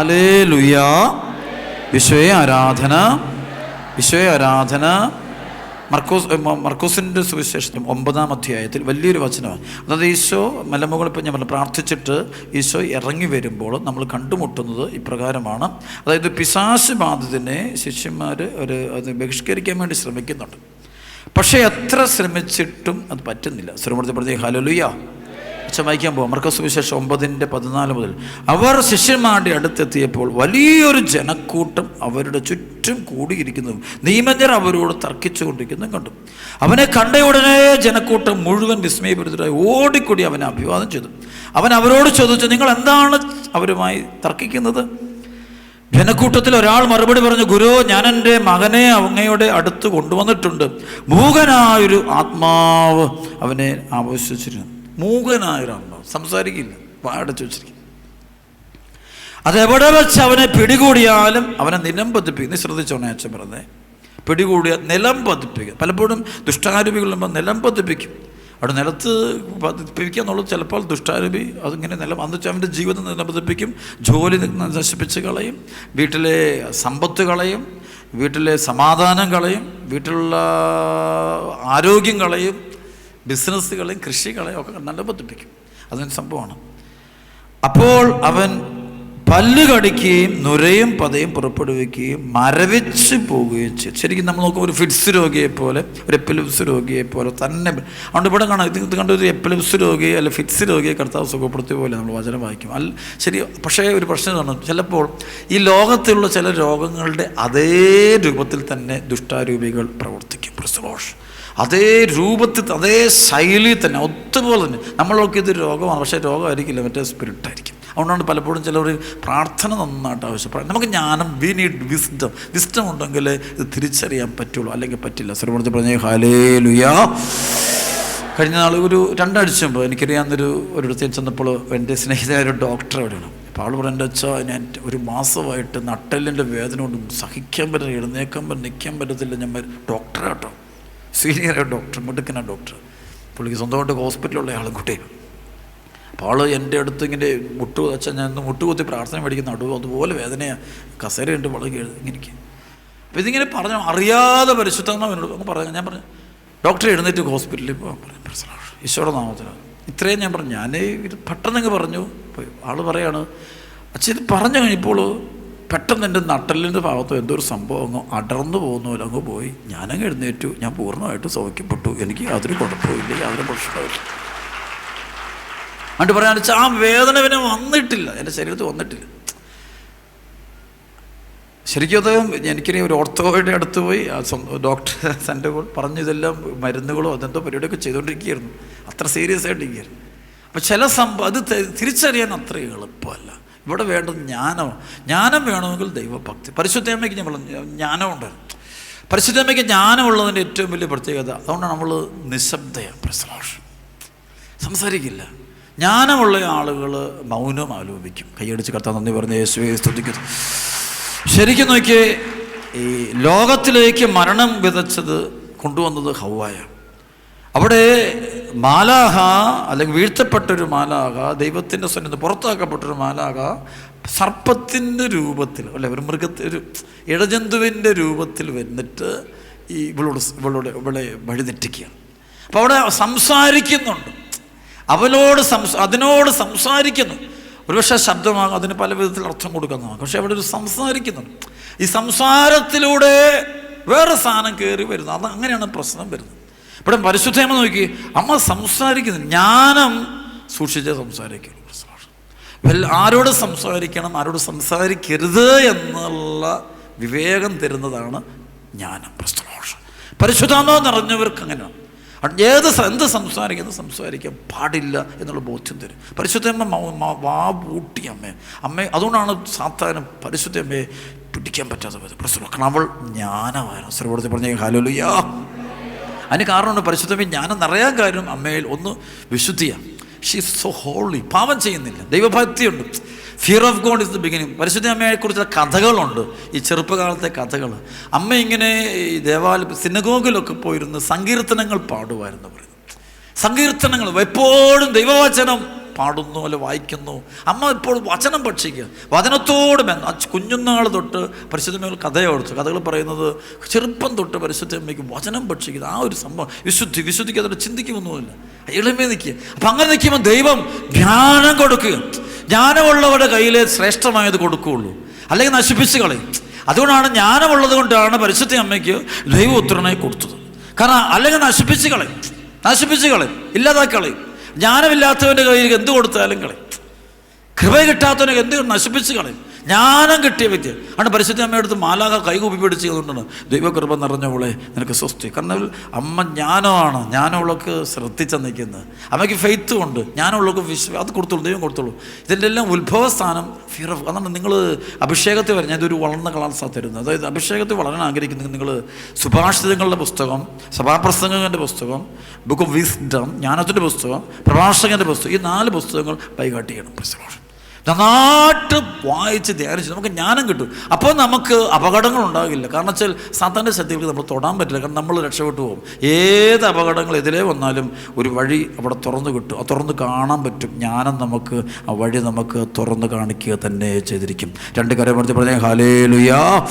ഹാലേ ലുയ വിശ്വയെ ആരാധന. വിശ്വയെ ആരാധന. മർക്കോസ് മർക്കോസിന്റെ സുവിശേഷം ഒമ്പതാം അധ്യായത്തിൽ വലിയൊരു വചനമാണ്. അതായത് ഈശോ മലമുകളിൽ ഇപ്പം ഞാൻ പറഞ്ഞു പ്രാർത്ഥിച്ചിട്ട് ഈശോ ഇറങ്ങി വരുമ്പോൾ നമ്മൾ കണ്ടുമുട്ടുന്നത് ഇപ്രകാരമാണ്. അതായത് പിശാശ് ബാധിതനെ ശിഷ്യന്മാർ ഒരു അത് ബഹിഷ്കരിക്കാൻ വേണ്ടി ശ്രമിക്കുന്നുണ്ട്. പക്ഷേ എത്ര ശ്രമിച്ചിട്ടും അത് പറ്റുന്നില്ല. ശ്രമപ്പെടുത്തി ഹലലുയ അച്ഛൻ വായിക്കാൻ പോകാം മർക്കസ് വിശേഷം ഒമ്പതിന്റെ പതിനാല് മുതൽ. അവർ ശിഷ്യന്മാരുടെ അടുത്തെത്തിയപ്പോൾ വലിയൊരു ജനക്കൂട്ടം അവരുടെ ചുറ്റും കൂടിയിരിക്കുന്നു. നിയമജ്ഞർ അവരോട് തർക്കിച്ചുകൊണ്ടിരിക്കുന്നതും കണ്ടു. അവനെ കണ്ട ഉടനെ ജനക്കൂട്ടം മുഴുവൻ വിസ്മയപ്പെടുത്തിട്ടായി ഓടിക്കൂടി അവനെ അഭിവാദം ചെയ്തു. അവൻ അവരോട് ചോദിച്ചു നിങ്ങൾ എന്താണ് അവരുമായി തർക്കിക്കുന്നത്? ജനക്കൂട്ടത്തിൽ ഒരാൾ മറുപടി പറഞ്ഞു ഗുരു ഞാൻ എന്റെ മകനെ അങ്ങയുടെ അടുത്ത് കൊണ്ടുവന്നിട്ടുണ്ട്. മൂകനായൊരു ആത്മാവ് അവനെ ആവശ്യിച്ചിരുന്നു മൂകനായൊരു ഒരാളുണ്ടാവും സംസാരിക്കില്ല. വാടച്ചു വെച്ചിരിക്കും. അതെവിടെ വെച്ച് അവനെ പിടികൂടിയാലും അവനെ നിലം പതിപ്പിക്കും. നീ ശ്രദ്ധിച്ചോണേ അച്ഛൻ പറഞ്ഞേ. പിടികൂടിയ നിലം പതിപ്പിക്കും. പലപ്പോഴും ദുഷ്ടാരൂപികളുമ്പോൾ നിലം പതിപ്പിക്കും. അവിടെ നിലത്ത് പതിപ്പിക്കുക എന്നുള്ളത് ചിലപ്പോൾ ദുഷ്ടാരൂപി അതിങ്ങനെ നിലം അന്ന് വെച്ചാൽ അവന്റെ ജീവിതം നിലം പതിപ്പിക്കും. ജോലി നശിപ്പിച്ച് കളയും. വീട്ടിലെ സമ്പത്ത് കളയും. വീട്ടിലെ സമാധാനം കളയും. വീട്ടിലുള്ള ആരോഗ്യം കളയും. ബിസിനസ് കൃഷികളെയും ഒക്കെ നല്ല ബുദ്ധിപ്പിക്കും അതൊരു സംഭവമാണ്. അപ്പോൾ അവൻ പല്ല് കടിക്കുകയും നുരയും പതയും പുറപ്പെടുവിക്കുകയും മരവിച്ച് പോവുകയും ചെയ്തു. ശരിക്കും നമ്മൾ നോക്കുമ്പോൾ ഒരു ഫിറ്റ്സ് രോഗിയെ പോലെ ഒരു എപ്പിലിപ്സ് രോഗിയെ പോലെ തന്നെ അതുകൊണ്ട് ഇവിടെ കാണാം ഇത് ഇത് കണ്ട ഒരു എപ്പിലിപ്സ് രോഗിയെ അല്ല ഫിറ്റ്സ് രോഗിയെ കർത്താവ് സുഖപ്പെടുത്തിയ പോലെ നമ്മൾ വചനം വായിക്കും. അല്ല ശരി പക്ഷേ ഒരു പ്രശ്നം കാണും ചിലപ്പോൾ ഈ ലോകത്തിലുള്ള ചില രോഗങ്ങളുടെ അതേ രൂപത്തിൽ തന്നെ ദുഷ്ടാരൂപികൾ പ്രവർത്തിക്കും. പ്രസവോഷ് അതേ രൂപത്തിൽ അതേ ശൈലിയിൽ തന്നെ ഒത്തുപോലെ തന്നെ. നമ്മളൊക്കെ ഇത് രോഗമാണ് പക്ഷേ രോഗമായിരിക്കില്ല മറ്റേ സ്പിരിറ്റായിരിക്കും. അതുകൊണ്ടാണ് പലപ്പോഴും ചിലർ പ്രാർത്ഥന നന്നായിട്ട് ആവശ്യപ്പെടാം നമുക്ക് ജ്ഞാനം വി നീഡ് വിസ്ഡം വിസ്ഡം ഉണ്ടെങ്കിൽ ഇത് തിരിച്ചറിയാൻ പറ്റുള്ളൂ അല്ലെങ്കിൽ പറ്റില്ല. സർവണത്തിൽ പറഞ്ഞ ഹാലേ ലുയാ കഴിഞ്ഞ നാൾ ഒരു രണ്ടാഴ്ച മുമ്പ് എനിക്കറിയാവുന്നൊരു ഒരിടത്തേക്ക് ചെന്നപ്പോൾ എന്റെ സ്നേഹിതനായ ഒരു ഡോക്ടർ അവിടെയാണ്. ആൾ പറഞ്ഞു അച്ഛാ ഞാൻ ഒരു മാസമായിട്ട് നട്ടെല്ലിന്റെ വേദന കൊണ്ട് സഹിക്കാൻ പറ്റില്ല എഴുന്നേക്കാൻ പറ്റില്ല നിൽക്കാൻ പറ്റത്തില്ല. ഞാൻ ഡോക്ടറാട്ടോ സീനിയറായ ഡോക്ടർ മിടുക്കനാണ് ഡോക്ടർ പുള്ളിക്ക് സ്വന്തമായിട്ട് ഹോസ്പിറ്റലുള്ള ആളും കുട്ടിയാണ് അപ്പോൾ ആൾ എന്റെ അടുത്ത് ഇങ്ങനെ മുട്ടു അച്ഛൻ ഞാൻ മുട്ടുകുത്തി പ്രാർത്ഥന മേടിക്കുന്ന നടുവ് അതുപോലെ വേദനയാണ് കസേരയുണ്ട് വളരെ ഇങ്ങനെ അപ്പോൾ ഇതിങ്ങനെ പറഞ്ഞു അറിയാതെ പരിശുദ്ധം എന്നോട് അങ്ങ് പറഞ്ഞു ഞാൻ പറഞ്ഞു ഡോക്ടർ എഴുന്നേറ്റ് ഹോസ്പിറ്റലിൽ പോകാൻ പറഞ്ഞു ഈശോടെ ഈശോയുടെ നാമത്തിന് ഇത്രയും ഞാൻ പറഞ്ഞു ഞാൻ ഇത് പെട്ടെന്നങ്ങ് പറഞ്ഞു. ആൾ പറയാണ് അച്ഛൻ ഇത് പറഞ്ഞു കഴിഞ്ഞപ്പോൾ പെട്ടെന്ന് എന്റെ നട്ടലിന്റെ ഭാഗത്തോ എന്തോ ഒരു സംഭവം അങ്ങ് അടർന്നു പോകുന്ന പോലെ അങ്ങ് പോയി. ഞാനങ്ങ് എഴുന്നേറ്റു. ഞാൻ പൂർണമായിട്ട് സൗഖ്യപ്പെട്ടു. എനിക്ക് യാതൊരു കുഴപ്പമില്ല യാതൊരു പ്രശ്നമില്ല എന്നിട്ട് പറയാൻ വെച്ചാൽ ആ വേദന പിന്നെ വന്നിട്ടില്ല. എന്റെ ശരീരത്തിൽ വന്നിട്ടില്ല. ശരിക്കും അദ്ദേഹം എനിക്കിനി ഒരു ഓർത്തോയുടെ അടുത്ത് പോയി. ഡോക്ടർ സെന്റെ പറഞ്ഞു ഇതെല്ലാം മരുന്നുകളോ അതെന്തോ പരിപാടിയൊക്കെ ചെയ്തുകൊണ്ടിരിക്കുകയായിരുന്നു. അത്ര സീരിയസ് ആയിട്ടിരിക്കുകയായിരുന്നു. അപ്പം ചില സംഭവം അത് തിരിച്ചറിയാൻ അത്ര എളുപ്പമല്ല. ഇവിടെ വേണ്ടത് ജ്ഞാനം ജ്ഞാനം വേണമെങ്കിൽ ദൈവഭക്തി. പരിശുദ്ധമ്മയ്ക്ക് ഞാൻ പറഞ്ഞു ജ്ഞാനമുണ്ട്. പരിശുദ്ധമ്മയ്ക്ക് ജ്ഞാനമുള്ളതിന്റെ ഏറ്റവും വലിയ പ്രത്യേകത അതുകൊണ്ടാണ് നമ്മൾ നിശബ്ദയാണ് പ്രസലോഷൻ സംസാരിക്കില്ല. ജ്ഞാനമുള്ള ആളുകൾ മൗനം ആലോപിക്കും കൈയടിച്ച് കർത്താൻ നന്ദി പറഞ്ഞ് യേശുവെ സ്തുതിക്കുന്നു. ശരിക്കും നോക്കിയേ ഈ ലോകത്തിലേക്ക് മരണം വിതച്ചത് കൊണ്ടുവന്നത് ഹൗവായ അവിടെ മാലാഹ അല്ലെങ്കിൽ വീഴ്ത്തപ്പെട്ടൊരു മാലാഹ ദൈവത്തിന്റെ സ്വന്തം പുറത്താക്കപ്പെട്ടൊരു മാലാഹ സർപ്പത്തിന്റെ രൂപത്തിൽ അല്ലെ ഒരു മൃഗത്തിൽ ഒരു ഇഴജന്തുവിന്റെ രൂപത്തിൽ വന്നിട്ട് ഈ ഇവളോട് ഇവളോട് ഇവളെ വഴിതെറ്റിക്കുകയാണ്. അപ്പോൾ അവിടെ സംസാരിക്കുന്നുണ്ട്. അവനോട് സംസ അതിനോട് സംസാരിക്കുന്നു. ഒരുപക്ഷെ ശബ്ദമാകും അതിന് പല വിധത്തിൽ അർത്ഥം കൊടുക്കുന്നതാണ്. പക്ഷെ അവിടെ ഒരു സംസാരിക്കുന്നുണ്ട്. ഈ സംസാരത്തിലൂടെ വേറെ സാധനം കയറി വരുന്നു. അത് അങ്ങനെയാണ് പ്രശ്നം വരുന്നത്. ഇവിടെ പരിശുദ്ധമ നോക്കി അമ്മ സംസാരിക്കുന്നു. ജ്ഞാനം സൂക്ഷിച്ചേ വെൽ ആരോട് സംസാരിക്കണം ആരോട് സംസാരിക്കരുത് എന്നുള്ള വിവേകം തരുന്നതാണ് ജ്ഞാനം പ്രസ്തമോഷം പരിശുദ്ധാമോ നിറഞ്ഞവർക്ക് അങ്ങനെയാണ് ഏത് എന്ത് സംസാരിക്കുന്നത് സംസാരിക്കാൻ പാടില്ല എന്നുള്ള ബോധ്യം തരും. പരിശുദ്ധമ്മ വാ പൂട്ടി അമ്മേ. അമ്മ അതുകൊണ്ടാണ് സാധാരണ പരിശുദ്ധമ്മയെ പിടിക്കാൻ പറ്റാത്ത പ്രശ്നം അവൾ ജ്ഞാനമായിരുന്നു സർവോടത്തിൽ പറഞ്ഞ ഹാലോലുയാ. അതിന് കാരണമുണ്ട് പരിശുദ്ധമേ ജ്ഞാനം നിറയാൻ കാര്യം അമ്മയിൽ ഒന്ന് വിശുദ്ധിയാണ് ഷീ സോ ഹോളി പാവം ചെയ്യുന്നില്ല. ദൈവഭക്തിയുണ്ട്. Fear of God is the beginning പരിശുദ്ധ അമ്മയെക്കുറിച്ചുള്ള കഥകളുണ്ട്. ഈ ചെറുപ്പകാലത്തെ കഥകൾ അമ്മ ഇങ്ങനെ ഈ ദേവാലയ സിനഗോഗിലൊക്കെ പോയിരുന്ന് സങ്കീർത്തനങ്ങൾ പാടുമായിരുന്നു പറയുന്നത് സങ്കീർത്തനങ്ങൾ എപ്പോഴും ദൈവവചനം പാടുന്നു അല്ലെ വായിക്കുന്നു. അമ്മ ഇപ്പോൾ വചനം ഭക്ഷിക്കുക. വചനത്തോട് ബന്ധം. ആ കുഞ്ഞുനാൾ തൊട്ട് പരിശുദ്ധമേൽ കഥയോടുത്തു കഥകൾ പറയുന്നത് ചെറുപ്പം തൊട്ട് പരിശുദ്ധ അമ്മയ്ക്ക് വചനം ഭക്ഷിക്കുന്നത്. ആ ഒരു സംഭവം. വിശുദ്ധി വിശുദ്ധിക്ക് അതിനെ ചിന്തിക്കുമൊന്നുമില്ല എളിമേ നിൽക്കുക. അപ്പം അങ്ങനെ നിൽക്കുമ്പോൾ ദൈവം ജ്ഞാനം കൊടുക്കുക. ജ്ഞാനമുള്ളവരുടെ കയ്യിലെ ശ്രേഷ്ഠമായത് കൊടുക്കുകയുള്ളൂ. അല്ലെങ്കിൽ നശിപ്പിച്ച് കളയും. അതുകൊണ്ടാണ് ജ്ഞാനമുള്ളത് കൊണ്ടാണ് പരിശുദ്ധ അമ്മയ്ക്ക് ദൈവപുത്രനെ കൊടുത്തത്. കാരണം അല്ലെങ്കിൽ നശിപ്പിച്ച് കളയും. നശിപ്പിച്ച് കളയും. ഇല്ലാതാക്കി കളയും. ജ്ഞാനമില്ലാത്തവന്റെ കയ്യിൽ എന്ത് കൊടുത്താലും കളയും. കൃപ കിട്ടാത്തവനെ എന്ത് നശിപ്പിച്ച് കളയും. ജ്ഞാനം കിട്ടിയ വ്യക്തി. ആണ് പരിശുദ്ധ അമ്മയെടുത്ത് മാലാഖ കൈകൂപ്പി പിടിച്ച് ചെയ്തുകൊണ്ടാണ് ദൈവകൃപ നിറഞ്ഞവളെ നിനക്ക് സ്വസ്തി. കാരണം അമ്മ ജ്ഞാനമാണ്. ജ്ഞാനമുള്ളവർക്ക് ശ്രദ്ധിച്ച നിൽക്കുന്നത്. അമ്മയ്ക്ക് ഫെയ്ത്തും ഉണ്ട്. ജ്ഞാനമുള്ളവർക്ക് വിശ്വ അത് കൊടുത്തോളൂ ദൈവം കൊടുത്തുള്ളൂ ഇതിന്റെ എല്ലാം ഉത്ഭവസ്ഥാനം ഫിയർ ഓഫ് അതാണ് നിങ്ങൾ അഭിഷേകത്തിൽ വരെ ഇതൊരു വളർന്ന കളാൻ തരുന്നത് അതായത് അഭിഷേകത്തിൽ വളരാൻ ആഗ്രഹിക്കുന്ന നിങ്ങൾ സുഭാഷിതങ്ങളുടെ പുസ്തകം സഭാപ്രസംഗങ്ങളുടെ പുസ്തകം ബുക്ക് ഓഫ് വിസ്ഡം ജ്ഞാനത്തിന്റെ പുസ്തകം പ്രഭാഷകന്റെ പുസ്തകം ഈ നാല് പുസ്തകങ്ങൾ കൈകാട്ടി ചെയ്യണം നന്നായിട്ട് വായിച്ച് ധ്യാനിച്ച് നമുക്ക് ജ്ഞാനം കിട്ടും. അപ്പോൾ നമുക്ക് അപകടങ്ങൾ ഉണ്ടാകില്ല. കാരണം വെച്ചാൽ സാത്താന്റെ ശക്തികൾക്ക് നമ്മൾ തൊടാൻ പറ്റില്ല. കാരണം നമ്മൾ രക്ഷപ്പെട്ടു പോകും. ഏത് അപകടങ്ങൾ എതിരെ വന്നാലും ഒരു വഴി അവിടെ തുറന്നു കിട്ടും. ആ തുറന്ന് കാണാൻ പറ്റും. ജ്ഞാനം നമുക്ക് ആ വഴി നമുക്ക് തുറന്ന് കാണിക്കുക തന്നെ ചെയ്തിരിക്കും. രണ്ട് കാര്യം പറഞ്ഞ് ഹാലേ ലുയാ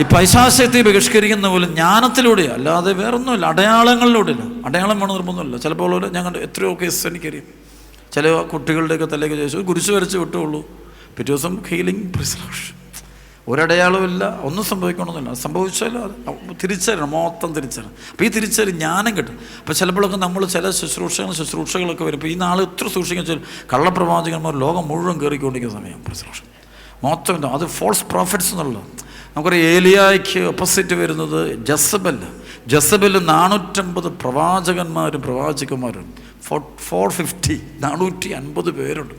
ഈ പൈശാസ്യത്തെ ബഹിഷ്കരിക്കുന്ന പോലും ജ്ഞാനത്തിലൂടെ അല്ലാതെ വേറൊന്നുമില്ല. അടയാളങ്ങളിലൂടെ ഇല്ല അടയാളം വേണം നിർബന്ധമില്ല. ചിലപ്പോൾ ഞാൻ എത്രയോ കേസ് എനിക്കറിയാം ചില കുട്ടികളുടെയൊക്കെ തലേക്ക് ചോദിച്ചു കുരിശ് വരച്ച് വിട്ടുള്ളൂ പിറ്റേ ദിവസം ഹീലിംഗ് പ്രിസലൂഷൻ ഒരടയാളമില്ല ഒന്നും സംഭവിക്കണമെന്നില്ല. സംഭവിച്ചാലും തിരിച്ചറിയണം മൊത്തം തിരിച്ചറിയണം. അപ്പോൾ ഈ തിരിച്ചറി ജ്ഞാനം കിട്ടും അപ്പോൾ ചിലപ്പോഴൊക്കെ നമ്മൾ ചില ശുശ്രൂഷകൾ ശുശ്രൂഷകളൊക്കെ വരും. ഇപ്പോൾ ഈ നാൾ എത്ര സൂക്ഷിക്കാൻ വെച്ചാൽ കള്ളപ്രവാചകന്മാർ ലോകം മുഴുവൻ കയറിക്കൊണ്ടിരിക്കുന്ന സമയം പ്രിസലൂഷൻ മൊത്തം. അത് ഫോൾസ് പ്രോഫിറ്റ്സ് എന്നുള്ളത്. നമുക്കൊരു ഏലിയായ്ക്ക് ഓപ്പോസിറ്റ് വരുന്നത് ജസബൽ ജസബൽ നാനൂറ്റമ്പത് പ്രവാചകന്മാരും പ്രവാചകന്മാരും. ഫോർ ഫോർ ഫിഫ്റ്റി നാനൂറ്റി അൻപത് പേരുണ്ട്.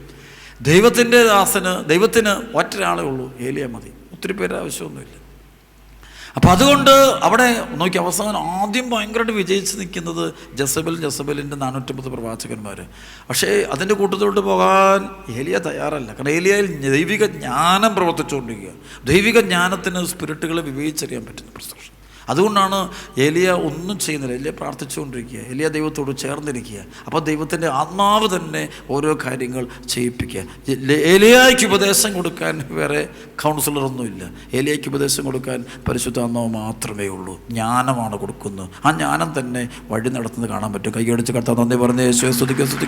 ദൈവത്തിന്റെ ദാസന് ദൈവത്തിന് ഒറ്റൊരാളേ ഉള്ളൂ ഏലിയ മതി. ഒത്തിരി പേര് ആവശ്യമൊന്നുമില്ല. അപ്പം അതുകൊണ്ട് അവിടെ നോക്കി അവസാനം ആദ്യം ഭയങ്കരമായിട്ട് വിജയിച്ച് നിൽക്കുന്നത് ജസബൽ ജസബലിന്റെ നാനൂറ്റമ്പത് പ്രവാചകന്മാർ പക്ഷേ അതിന്റെ കൂട്ടത്തോട്ട് പോകാൻ ഏലിയ തയ്യാറല്ല. കാരണം ഏലിയയിൽ ദൈവിക ജ്ഞാനം പ്രവർത്തിച്ചുകൊണ്ടിരിക്കുക ദൈവിക ജ്ഞാനത്തിന് സ്പിരിറ്റുകളെ വിവേചിച്ചറിയാൻ പറ്റുന്ന പ്രശ്നം അതുകൊണ്ടാണ് ഏലിയ ഒന്നും ചെയ്യുന്നില്ല. ഏലിയ പ്രാർത്ഥിച്ചുകൊണ്ടിരിക്കുക. ഏലിയ ദൈവത്തോട് ചേർന്നിരിക്കുക. അപ്പോൾ ദൈവത്തിന്റെ ആത്മാവ് തന്നെ ഓരോ കാര്യങ്ങൾ ചെയ്യിപ്പിക്കുക. എലിയായ്ക്ക് ഉപദേശം കൊടുക്കാൻ വേറെ കൗൺസിലറൊന്നുമില്ല. എലിയയ്ക്ക് ഉപദേശം കൊടുക്കാൻ പരിശുദ്ധാത്മാവ് മാത്രമേ ഉള്ളൂ. ജ്ഞാനമാണ് കൊടുക്കുന്നത്. ആ ജ്ഞാനം തന്നെ വഴി നടത്തുന്നത് കാണാൻ പറ്റും. കൈയടിച്ച് കടത്താൻ നന്ദി പറഞ്ഞ് യേശുവെ സ്തുതിക്കുക സ്തുതി.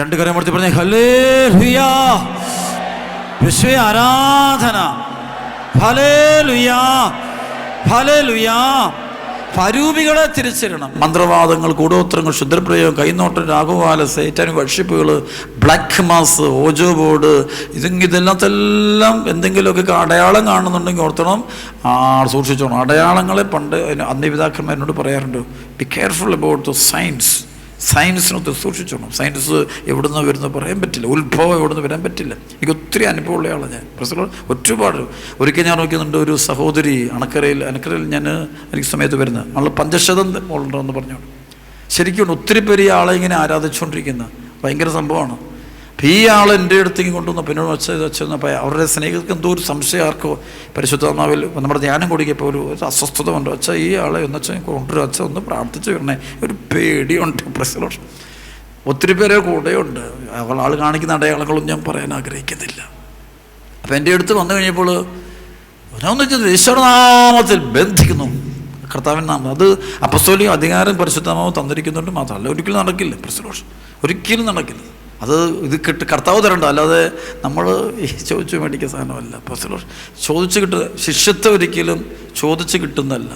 രണ്ട് കരം മുടത്തി പറഞ്ഞേ ഹലേ ഹിയാ വിശ്വ ആരാധന. ഹലേ തിരിച്ചിരണം ഹലേ ലുയാ പരൂപികളെ മന്ത്രവാദങ്ങൾ കൂടോത്രങ്ങൾ ക്ഷുദ്രപ്രയോഗം കൈനോട്ടം രാഘുവാല സേറ്റാൻ വർഷിപ്പുകൾ ബ്ലാക്ക് മാസ് ഓജോ ബോർഡ് ഇത് ഇതെല്ലാത്തെല്ലാം എന്തെങ്കിലുമൊക്കെ അടയാളം കാണുന്നുണ്ടെങ്കിൽ ഓർത്തണം. ആ സൂക്ഷിച്ചോണം. അടയാളങ്ങളെ പണ്ട് അന്യപിതാക്കന്മാരോട് പറയാറുണ്ട് be careful about the science സയൻസിനൊത്ത് സൂക്ഷിച്ചോണം. സയൻസ് എവിടുന്ന് വരുന്ന പറയാൻ പറ്റില്ല. ഉത്ഭവം എവിടുന്ന് വരാൻ പറ്റില്ല. എനിക്ക് ഒത്തിരി അനുഭവമുള്ള ആളാണ് ഞാൻ. പ്രശ്നം ഒരുപാട് ഒരിക്കൽ ഞാൻ നോക്കുന്നുണ്ട് ഒരു സഹോദരി അണക്കരയിൽ അണക്കരയിൽ ഞാൻ എനിക്ക് സമയത്ത് വരുന്നത് ആൾ പഞ്ചശതം മോളുണ്ടോ എന്ന് പറഞ്ഞോണ്ട് ശരിക്കും ഒത്തിരി പേര് ഈ ആളെ ഇങ്ങനെ ആരാധിച്ചുകൊണ്ടിരിക്കുന്ന ഭയങ്കര സംഭവമാണ്. അപ്പം ഈ ആൾ എന്റെ അടുത്തേക്ക് കൊണ്ടുവന്ന. പിന്നോട് വെച്ച ഇത് വെച്ചപ്പോൾ അവരുടെ സ്നേഹിതർക്ക് എന്തോ ഒരു സംശയം ആർക്കോ. പരിശുദ്ധാത്മാവിൽ നമ്മുടെ ധ്യാനം കൂടിയപ്പോൾ ഒരു അസ്വസ്ഥത ഉണ്ട് വെച്ചാൽ ഈ ആളെ ഒന്ന് വെച്ചാൽ കൊണ്ടുവരും വെച്ചാൽ ഒന്ന് പ്രാർത്ഥിച്ചു വരണേ. ഒരു പേടിയുണ്ട് പ്രശ്നം ഒത്തിരി പേരെ കൂടെയുണ്ട് അവൾ ആൾ കാണിക്കുന്ന അടയാളങ്ങളൊന്നും ഞാൻ പറയാൻ ആഗ്രഹിക്കുന്നില്ല. അപ്പം എന്റെ അടുത്ത് വന്നു കഴിഞ്ഞപ്പോൾ ഒരാന്ന് വെച്ചാൽ ഈശ്വരനാമത്തിൽ ബന്ധിക്കുന്നു. കർത്താവിൻ നാമം. അത് അപ്പസ്തോലിക അധികാരം പരിശുദ്ധമാവും തന്നിരിക്കുന്നുണ്ട് മാത്രമല്ല ഒരിക്കലും നടക്കില്ല. പ്രശ്നം ഒരിക്കലും നടക്കില്ല. അത് ഇത് കിട്ട് കർത്താവ് തരണ്ട? അല്ലാതെ നമ്മൾ ഈ ചോദിച്ചു മേടിക്കുന്ന സാധനമല്ല. ചോദിച്ചു കിട്ടുന്ന ശിഷ്യത്വം ഒരിക്കലും ചോദിച്ചു കിട്ടുന്നതല്ല.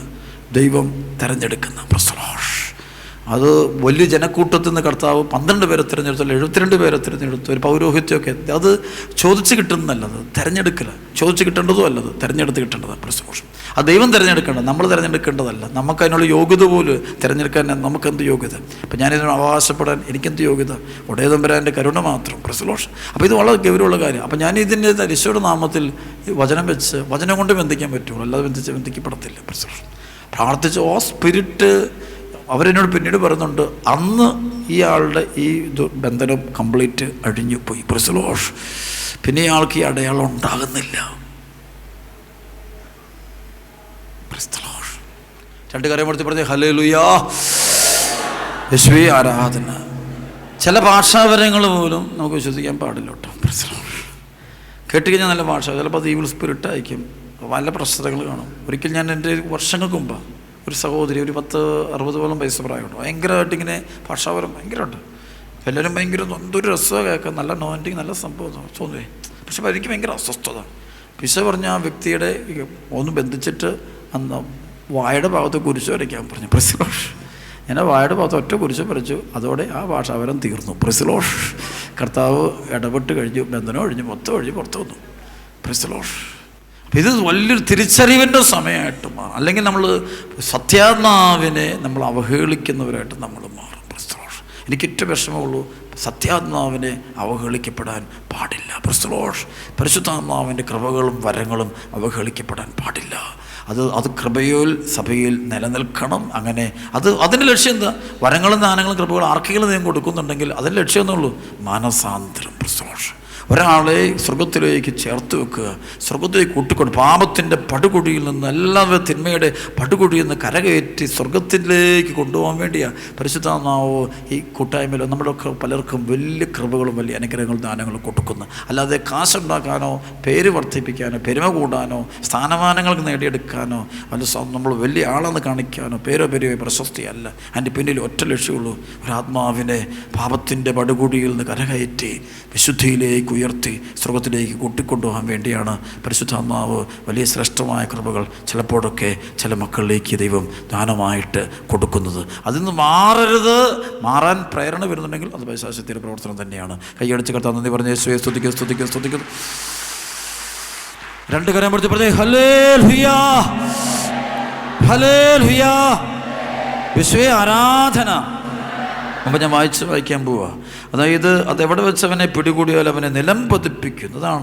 ദൈവം തിരഞ്ഞെടുക്കുന്ന പ്രശ്നോഷ് അത് വലിയ ജനക്കൂട്ടത്തിൽ നിന്ന് കർത്താവ് പന്ത്രണ്ട് പേരെ തിരഞ്ഞെടുത്തു അല്ലെങ്കിൽ എഴുപത്തിരണ്ട് പേരെ തിരഞ്ഞെടുത്തു ഒരു പൗരോഹിത്യമൊക്കെ. അത് ചോദിച്ച് കിട്ടുന്നതല്ലത് തിരഞ്ഞെടുക്കില്ല ചോദിച്ച് കിട്ടേണ്ടതും അല്ലത് തിരഞ്ഞെടുത്ത് കിട്ടേണ്ടതാണ് പ്രശ്നം ആ ദൈവം തിരഞ്ഞെടുക്കേണ്ടത് നമ്മൾ തിരഞ്ഞെടുക്കേണ്ടതല്ല. നമുക്ക് അതിനുള്ള യോഗ്യത പോലും തിരഞ്ഞെടുക്കാൻ നമുക്കെന്ത് യോഗ്യത? അപ്പം ഞാനിതിന് അവകാശപ്പെടാൻ എനിക്കെന്ത് യോഗ്യത? ഉടയതമ്പരാന്റെ കരുണ മാത്രം പ്രസലോഷം അപ്പോൾ ഇത് വളരെ ഗൗരവമുള്ള കാര്യം. അപ്പം ഞാൻ ഇതിന്റെ ഈശോയുടെ നാമത്തിൽ വചനം വെച്ച് വചനം കൊണ്ട് ബന്ധിക്കാൻ പറ്റുള്ളൂ. അല്ലാതെ ബന്ധിച്ച് ബന്ധിക്കപ്പെടത്തില്ല പ്രസലോഷം പ്രാർത്ഥിച്ച് ഓ സ്പിരിറ്റ് അവരെന്നോട് പിന്നീട് പറയുന്നുണ്ട് അന്ന് ഇയാളുടെ ഈ ഇത് ബന്ധനം കംപ്ലീറ്റ് അഴിഞ്ഞു പോയി. പ്രസലോഷ് പിന്നെ ഇയാൾക്ക് ഈ അടയാളം ഉണ്ടാകുന്നില്ല. രണ്ട് കാര്യം എടുത്ത് പറഞ്ഞു ഹലേ ലുയാ യശ്വി ആരാധന. ചില ഭാഷാപരങ്ങൾ പോലും നമുക്ക് വിശ്വസിക്കാൻ പാടില്ല കേട്ടോ. കേട്ടുകഴിഞ്ഞാൽ നല്ല ഭാഷ ചിലപ്പോൾ അത് ഈവിൾ സ്പിരിറ്റ് ആയിരിക്കും പല പ്രശ്നങ്ങൾ കാണും. ഒരിക്കൽ ഞാൻ എന്റെ വർഷങ്ങൾക്ക് മുമ്പാണ് ഒരു സഹോദരി ഒരു പത്ത് അറുപതോളം വയസ്സ് പ്രായമുണ്ട്. ഭയങ്കരമായിട്ട് ഇങ്ങനെ ഭാഷാപരം ഭയങ്കരമുണ്ട്. എല്ലാവരും ഭയങ്കര എന്തൊരു രസമാണ് കേൾക്കാൻ. നല്ല നോന്റിങ് നല്ല സംഭവം തോന്നുന്നു. പക്ഷെ എനിക്ക് ഭയങ്കര അസ്വസ്ഥത. പിശ പറഞ്ഞ ആ വ്യക്തിയുടെ ഒന്ന് ബന്ധിച്ചിട്ട് അന്ന് വായുടെ ഭാഗത്ത് കുരിശ് വരയ്ക്കാൻ പറഞ്ഞു. പ്രസിലോഷ്. ഞാൻ വായുടെ ഭാഗത്ത് ഒറ്റ കുരിശ് വരച്ചു. അതോടെ ആ ഭാഷാവരം തീർന്നു. പ്രസിലോഷ്. കർത്താവ് ഇടപെട്ട് കഴിഞ്ഞു. ബന്ധനം ഒഴിഞ്ഞു. മൊത്തം ഒഴിഞ്ഞ് പുറത്തു വന്നു. പ്രസിലോഷ്. ഇത് വലിയൊരു തിരിച്ചറിവിന്റെ സമയമായിട്ട് മാറും. അല്ലെങ്കിൽ നമ്മൾ സത്യാത്മാവിനെ നമ്മൾ അവഹേളിക്കുന്നവരായിട്ട് നമ്മൾ മാറും പ്രസ്തോഷ് എനിക്ക് ഏറ്റവും വിഷമമുള്ളൂ സത്യാത്മാവിനെ അവഹേളിക്കപ്പെടാൻ പാടില്ല. പ്രസ്തോഷ് പരിശുദ്ധാത്മാവിന്റെ കൃപകളും വരങ്ങളും അവഹേളിക്കപ്പെടാൻ പാടില്ല. അത് അത് കൃപയിൽ സഭയിൽ നിലനിൽക്കണം അങ്ങനെ. അത് അതിന്റെ ലക്ഷ്യം എന്താ? വരങ്ങളും ദാനങ്ങളും കൃപകളും ആർക്കെങ്കിലും ദൈവം കൊടുക്കുന്നുണ്ടെങ്കിൽ അതിന്റെ ലക്ഷ്യം എന്നുള്ളൂ മാനസാന്തരം പ്രസ്തോഷ് ഒരാളെ സ്വർഗത്തിലേക്ക് ചേർത്ത് വെക്കുക സ്വർഗത്തിലേക്ക് കൂട്ടിക്കൊണ്ട് പാപത്തിന്റെ പടുകൊടിയിൽ നിന്ന് എല്ലാവരും തിന്മയുടെ പടുകൊടിയിൽ നിന്ന് കരകയറ്റി സ്വർഗത്തിലേക്ക് കൊണ്ടുപോകാൻ വേണ്ടിയാണ് പരിശുദ്ധാത്മാവോ ഈ കൂട്ടായ്മയിലോ നമ്മളൊക്കെ പലർക്കും വലിയ കൃപകളും വലിയ അനുഗ്രഹങ്ങളും ദാനങ്ങളും കൊടുക്കുന്നു. അല്ലാതെ കാശുണ്ടാക്കാനോ പേര് വർദ്ധിപ്പിക്കാനോ പെരുമ കൂടാനോ സ്ഥാനമാനങ്ങൾക്ക് നേടിയെടുക്കാനോ അല്ല നമ്മൾ വലിയ ആളെന്ന് കാണിക്കാനോ പേരോ പേരോ പ്രശസ്തിയല്ല. അതിന്റെ പിന്നിൽ ഒറ്റ ലക്ഷ്യമുള്ളൂ ഒരു ആത്മാവിനെ പാപത്തിന്റെ പടുകുടിയിൽ നിന്ന് കരകയറ്റി വിശുദ്ധിയിലേക്ക് ഉയർത്തി സ്വർഗത്തിലേക്ക് കൂട്ടിക്കൊണ്ടുപോകാൻ വേണ്ടിയാണ് പരിശുദ്ധാത്മാവ് വലിയ ശ്രേഷ്ഠമായ കൃപകൾ ചിലപ്പോഴൊക്കെ ചില മക്കളിലേക്ക് ദൈവം ദാനമായിട്ട് കൊടുക്കുന്നത്. അതിൽ നിന്ന് മാറരുത്. മാറാൻ പ്രേരണ വരുന്നുണ്ടെങ്കിൽ അത് പൈശാശത്തിന്റെ പ്രവർത്തനം തന്നെയാണ്. കൈയടിച്ച് കർത്താവ് നന്ദി പറഞ്ഞ യേശുവെ സ്തുതിക്കുക സ്തുതിക്കുക സ്തുതിക്കുന്നു. രണ്ട് കരം പിടിച്ച് പറഞ്ഞേ ഹലേ ലുയാ ഹലേ ലുയാ വിശ്വേ ആരാധന. അപ്പം ഞാൻ വായിച്ച് വായിക്കാൻ പോവാ. അതായത് അതെവിടെ വെച്ച് അവനെ പിടികൂടിയാൽ അവനെ നിലം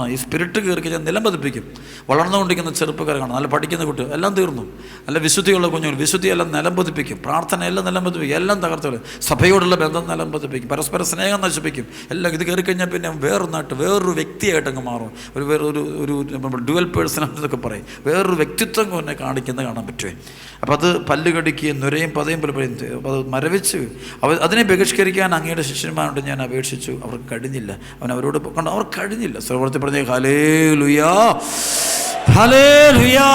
ഈ സ്പിരിറ്റ് കയറി കഴിഞ്ഞാൽ നിലം പതിപ്പിക്കും വളർന്നുകൊണ്ടിരിക്കുന്ന ചെറുപ്പക്കാരെ കാണാം. നല്ല പഠിക്കുന്ന കുട്ടികൾ എല്ലാം തീർന്നു. അല്ല വിശുദ്ധിയുള്ള കുഞ്ഞുങ്ങൾ വിശുദ്ധിയെല്ലാം നിലം പതിപ്പിക്കും പ്രാർത്ഥനയെല്ലാം നിലം പതിപ്പിക്കും എല്ലാം തകർത്തു സഭയോടുള്ള ബന്ധം നിലം പതിപ്പിക്കും പരസ്പര സ്നേഹം നശിപ്പിക്കും. എല്ലാം ഇത് കയറി കഴിഞ്ഞാൽ പിന്നെ വേറൊരു വേറൊന്നായിട്ട് വേറൊരു വ്യക്തിയായിട്ട് അങ്ങ് മാറും. ഒരു വേറൊരു ഒരു ഡുവൽ പേഴ്സണാലിറ്റി എന്നൊക്കെ പറയും. വേറൊരു വ്യക്തിത്വം തന്നെ കാണിക്കുന്നത് കാണാൻ പറ്റുമേ അപ്പോൾ അത് പല്ലുകടിക്കുകയും നുരയും പതയും പോലെ പറയും അത് മരവിച്ച് അവ അതിനെ ബഹിഷ്കരിക്കാൻ അങ്ങയുടെ ശിഷ്യന്മാരുണ്ട്. ഞാൻ അപേക്ഷിച്ചു. അവർക്ക് കഴിഞ്ഞില്ല. അവൻ അവരോട് കണ്ടു അവർ കഴിഞ്ഞില്ല. സർവർത്തി പറഞ്ഞ ഹലേ ലുയാ ഹലേ ലുയാ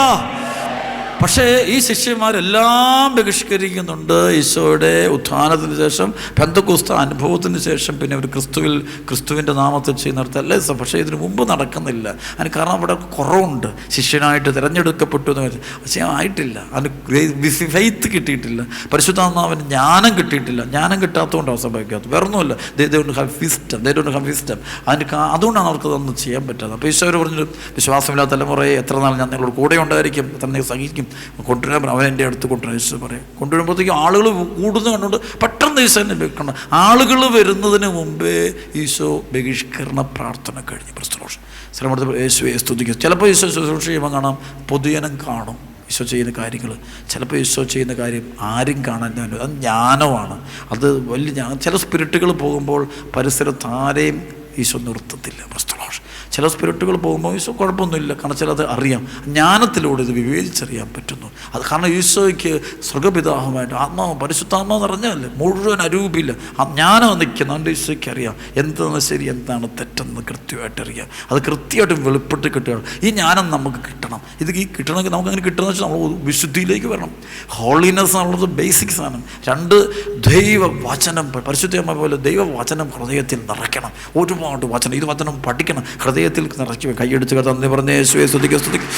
പക്ഷേ ഈ ശിഷ്യന്മാരെല്ലാം ബഹിഷ്കരിക്കുന്നുണ്ട്. ഈശോയുടെ ഉത്ഥാനത്തിന് ശേഷം പെന്തക്കുസ്ത അനുഭവത്തിന് ശേഷം പിന്നെ അവർ ക്രിസ്തുവിൽ ക്രിസ്തുവിന്റെ നാമത്തിൽ ചെയ്യുന്നിടത്തല്ലേ പക്ഷേ ഇതിനു മുമ്പ് നടക്കുന്നില്ല. അതിന് കാരണം അവിടെ കുറവുണ്ട്. ശിഷ്യനായിട്ട് തിരഞ്ഞെടുക്കപ്പെട്ടു എന്ന് വെച്ചാൽ പക്ഷേ ആയിട്ടില്ല. അതിന് ഫെയ്ത്ത് കിട്ടിയിട്ടില്ല. പരിശുദ്ധാത്മാവിന് ജ്ഞാനം കിട്ടിയിട്ടില്ല. ജ്ഞാനം കിട്ടാത്തതുകൊണ്ടാണ് സംഭവിക്കാത്തത് വേറെ ഒന്നുമല്ല they don't have wisdom they don't have wisdom അതിന് അതുകൊണ്ടാണ് അവർക്ക് അതൊന്നും ചെയ്യാൻ പറ്റാത്തത്. അപ്പോൾ ഈശോ പറഞ്ഞു വിശ്വാസമില്ലാത്ത തലമുറയെ എത്ര നാൾ ഞാൻ നിങ്ങളുടെ കൂടെ ഉണ്ടായിരിക്കും? തന്നെ സഹിക്കും? കൊണ്ടുവരാൻ അവൻ എന്റെ അടുത്ത് കൊണ്ടുവരാൻ ഈശോ പറയും. കൊണ്ടുവരുമ്പോഴത്തേക്കും ആളുകൾ കൂടുന്ന കണ്ടുകൊണ്ട് പെട്ടെന്ന് ഈശോ എന്നെ വെക്കണം. ആളുകൾ വരുന്നതിന് മുമ്പേ ഈശോ ബഹിഷ്കരണ പ്രാർത്ഥന കഴിഞ്ഞ്. പ്രസ്തോഷം സ്ഥലമെടുത്ത് യേശുവെ സ്തുതിക്കും ചിലപ്പോൾ ഈശോ ശുശ്രൂഷ ചെയ്യുമ്പോൾ കാണാം പൊതുജനം കാണും ഈശോ ചെയ്യുന്ന കാര്യങ്ങൾ. ചിലപ്പോൾ ഈശോ ചെയ്യുന്ന കാര്യം ആരും കാണാൻ അത് ജ്ഞാനമാണ്. അത് വലിയ ചില സ്പിരിറ്റുകൾ പോകുമ്പോൾ പരിസരത്ത് ആരെയും ഈശോ നിർത്തത്തില്ല. പ്രസ്തോഷ് ചില സ്പിരിറ്റുകൾ പോകുമ്പോൾ ഈശോ കുഴപ്പമൊന്നുമില്ല. കാരണം ചിലത് അറിയാം. ജ്ഞാനത്തിലൂടെ ഇത് വിവേചിച്ചറിയാൻ പറ്റുന്നു. അത് കാരണം ഈശോയ്ക്ക് സ്വർഗപിതാഹമായിട്ട് ആത്മാവ് പരിശുദ്ധാത്മാവ് നിറഞ്ഞല്ലേ മുഴുവൻ അരൂപില്ല ആ ജ്ഞാനം നിൽക്കുന്ന അവന്റെ ഈശോയ്ക്ക് അറിയാം. എന്താണ് ശരി എന്താണ് തെറ്റെന്ന് കൃത്യമായിട്ട് അറിയാം. അത് കൃത്യമായിട്ട് വെളിപ്പെട്ട് കിട്ടുകയാണ് ഈ ജ്ഞാനം നമുക്ക് കിട്ടണം. ഇത് ഈ കിട്ടണമെങ്കിൽ നമുക്ക് അങ്ങനെ കിട്ടണമെന്ന് വെച്ചാൽ നമ്മൾ വിശുദ്ധിയിലേക്ക് വരണം. ഹോളിനെസ് എന്നുള്ളത് ബേസിക് സാധനം. രണ്ട് ദൈവ വചനം പരിശുദ്ധമായ പോലെ ദൈവ വചനം ഹൃദയത്തിൽ നിറയ്ക്കണം. ഒരുപാട് വചനം. ഇത് വചനം പഠിക്കണം. ഹൃദയത്തിൽ നിറച്ചു കൈയടിച്ച് കഥ എന്ന് പറഞ്ഞ യേശുവെ സ്തുതിക്കുക സ്തുതിക്കുക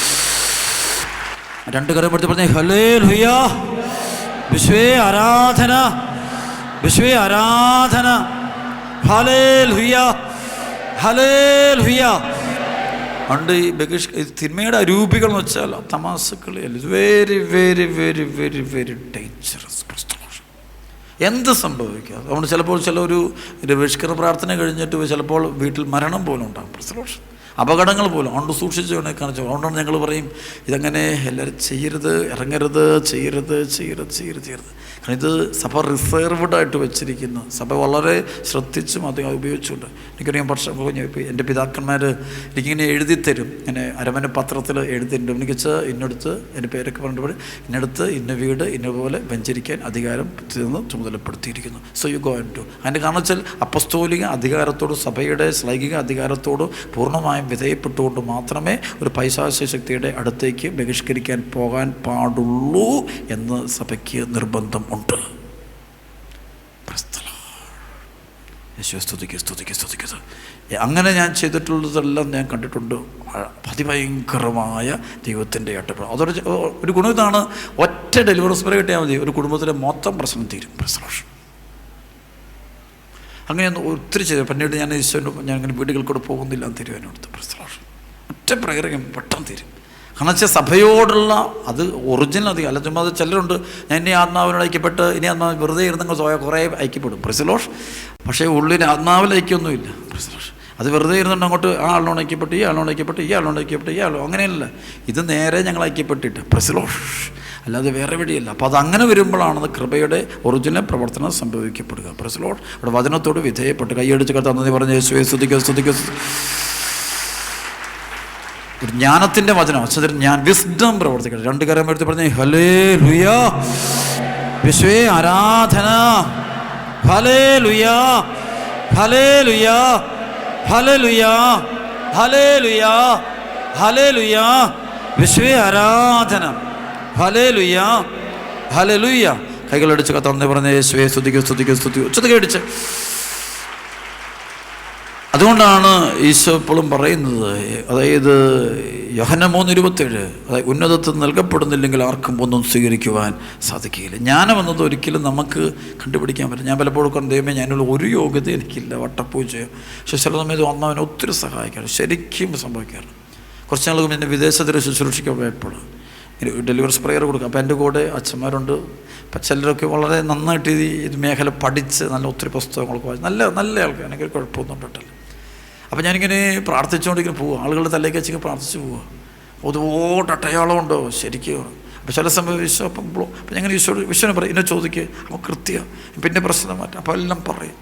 രണ്ട് കരം പഠിച്ച് പറഞ്ഞേ ഹലേ ലുയാ വിശ്വേ ആരാധന വിശ്വേ ആരാധന. ഹലേ ലുയാ ഹലേ ലുയാ പണ്ട് ഈ തിന്മയുടെ രൂപികൾ എന്ന് വെച്ചാൽ തമാസക്കളി very very very very very dangerous എന്ത് സംഭവിക്കുക അതുകൊണ്ട് ചിലപ്പോൾ ചില ഒരു ഒരു പ്രാർത്ഥന കഴിഞ്ഞിട്ട് ചിലപ്പോൾ വീട്ടിൽ മരണം പോലും ഉണ്ടാകും. പ്രസലോഷം അപകടങ്ങൾ പോലും അതുകൊണ്ട് സൂക്ഷിച്ചു വേണേൽ കാണിച്ചു അതുകൊണ്ടാണ് ഞങ്ങൾ പറയും ഇതങ്ങനെ എല്ലാവരും ചെയ്യരുത് ഇറങ്ങരുത് ചെയ്യരുത് ചെയ്യരുത് ചെയ്യരുത് ചെയ്യരുത്. കാരണം ഇത് സഭ റിസർവ്ഡ് ആയിട്ട് വെച്ചിരിക്കുന്ന. സഭ വളരെ ശ്രദ്ധിച്ചും അത് ഉപയോഗിച്ചുകൊണ്ട്. എനിക്കറിയാം പക്ഷേ എന്റെ പിതാക്കന്മാർ എനിക്കിങ്ങനെ എഴുതി തരും. ഇങ്ങനെ അരമന പത്രത്തിൽ എഴുതിയിട്ടുണ്ട് വെച്ചാൽ ഇന്നടുത്ത് എന്റെ പേരൊക്കെ പറഞ്ഞപ്പോൾ ഇന്നടുത്ത് ഇന്ന വീട് ഇന്ന പോലെ വെഞ്ചരിക്കാൻ അധികാരം തീർന്ന് ചുമതലപ്പെടുത്തിയിരിക്കുന്നു. സോ യു ഗോ ടു അതിന്റെ കാരണം വെച്ചാൽ അപ്പസ്തോലിക അധികാരത്തോട് സഭയുടെ ശ്ലൈംഗിക അധികാരത്തോടും പൂർണമായും വിധേയപ്പെട്ടുകൊണ്ട് മാത്രമേ ഒരു പൈശാശ്യ ശക്തിയുടെ അടുത്തേക്ക് ബഹിഷ്കരിക്കാൻ പോകാൻ പാടുള്ളൂ എന്ന് സഭയ്ക്ക് നിർബന്ധം ഉണ്ട്. സ്തുതിക്ക് സ്തുതിക്ക് സ്തുതിക്കുക അങ്ങനെ ഞാൻ ചെയ്തിട്ടുള്ളതെല്ലാം ഞാൻ കണ്ടിട്ടുണ്ട്. അതിഭയങ്കരമായ ദൈവത്തിന്റെ ഏട്ടപ്പെടും അതൊരു ഒരു ഗുണം ഇതാണ്. ഒറ്റ ഡെലിവറി സ്പ്രേ കിട്ടിയാൽ മതി. ഒരു കുടുംബത്തിലെ മൊത്തം പ്രശ്നം തീരും. പ്രശ്നം അങ്ങനെ ഒത്തിരി ചെയ്തു. പിന്നീട് ഞാൻ ഈശോന്റെ ഞാൻ അങ്ങനെ വീടുകളിൽ കൂടെ പോകുന്നില്ല എന്ന് തീരുമാനമെടുത്തു പ്രശ്നം ഒറ്റ പ്രകരം പെട്ടെന്ന് തീരും. കാരണം വെച്ചാൽ സഭയോടുള്ള അത് ഒറിജിനൽ അധികം. അല്ല ചുമ്മാ ചിലരുണ്ട്. ഞാൻ ഇനി ആത്മാവിനോട് ഐക്യപ്പെട്ട് ഇനി ആത്മാവ് വെറുതെ ഇരുന്നെങ്കിൽ സ്വയം കുറേ ഐക്യപ്പെടും. പ്രസിലോഷ് പക്ഷേ ഉള്ളിൽ ആത്മാവിൽ ഐക്യമൊന്നുമില്ല. പ്രസിലോഷ് അത് വെറുതെ ഇരുന്നുണ്ട് അങ്ങോട്ട് ആ ആളിനോട് ഐക്യപ്പെട്ട് ഈ ആളിനോട് ഐക്യപ്പെട്ട് ഈ ആളിനോട് ഐക്യപ്പെട്ട് ഈ ആളോ അങ്ങനെയല്ല ഇത് നേരെ ഞങ്ങൾ ഐക്യപ്പെട്ടിട്ട്. പ്രസിലോഷ് അല്ലാതെ വേറെ വഴിയല്ല. അപ്പോൾ അതങ്ങനെ വരുമ്പോഴാണ് കൃപയുടെ ഒറിജിനൽ പ്രവർത്തനം സംഭവിക്കപ്പെടുക. പ്രസിലോട്ട് അവിടെ വചനത്തോട് വിധേയപ്പെട്ട് കൈയടിച്ച് കത്താൻ നന്ദി പറഞ്ഞ് യേശുവെ സ്തുതിക്കുക സ്തുതിക്കുക ഒരു ജ്ഞാനത്തിന്റെ വചനം അച്ഛൻ ഞാൻ വിസ്ഡം പ്രവർത്തിക്കട്ടെ. രണ്ട് കാര്യം എടുത്ത് പറഞ്ഞു ഹലേ ലുയാ വിശ്വേ ആരാധന. ഹലേ ലുയാ ഹലേ ലുയാ ഹലേ ലുയാ ഹലേ ലുയാ ഹലേ ലുയാ വിശ്വേ ആരാധന. ഹലേ ലുയ്യ ഹലേ ലുയ്യ കൈകളടിച്ച് കത്തന്നെ പറഞ്ഞ യേശുവേ സ്തുതിക്കുക ഉച്ചത്തിൽ അടിച്ച്. അതുകൊണ്ടാണ് ഈശോ ഇപ്പോഴും പറയുന്നത് അതായത് യോഹന മൂന്ന് ഇരുപത്തേഴ് അതായത് ഉന്നതത്വം നൽകപ്പെടുന്നില്ലെങ്കിൽ ആർക്കും ഒന്നും സ്വീകരിക്കുവാൻ സാധിക്കുകയില്ല. ജ്ഞാനം എന്നത് ഒരിക്കലും നമുക്ക് കണ്ടുപിടിക്കാൻ പറ്റില്ല. ഞാൻ പലപ്പോഴും കൊണ്ട് ദൈവമേ ഞാനുള്ള ഒരു യോഗ്യത എനിക്കില്ല വട്ടപ്പൂജയോ പക്ഷെ ചില സമയത്ത് വന്നവനെ ഒത്തിരി സഹായിക്കാറ് ശരിക്കും സംഭവിക്കാറ് കുറച്ച് നാളുകൾ മുന്നേ വിദേശത്തിൽ ശുശ്രൂഷിക്കാൻ ഡെലിവറി സ്പ്രെയർ കൊടുക്കുക അപ്പോൾ എന്റെ കൂടെ അച്ഛന്മാരുണ്ട്. അപ്പം ചിലരൊക്കെ വളരെ നന്നായിട്ട് ഇത് ഇത് മേഖല പഠിച്ച് നല്ല ഒത്തിരി പുസ്തകങ്ങളൊക്കെ വായിച്ച് നല്ല നല്ല ആൾക്കാർ എനിക്ക് കുഴപ്പമൊന്നും ഉണ്ടല്ലോ അപ്പോൾ ഞാനിങ്ങനെ പ്രാർത്ഥിച്ചുകൊണ്ടിങ്ങനെ പോവുക ആളുകളുടെ തലേക്ക് വെച്ചിങ്ങനെ പ്രാർത്ഥിച്ച് പോവുക അട്ടയാളം അട്ടയാളമുണ്ടോ ശരിക്കും അപ്പോൾ ചില സമയം വിശ്വ അപ്പം ബ്ലോ അപ്പം ഞങ്ങൾ ഈശോ വിശ്വനെ പറയും എന്നെ ചോദിക്കുക അപ്പോൾ കൃത്യം. പിന്നെ പ്രശ്നം മാറ്റാം. അപ്പോൾ എല്ലാം പറയും.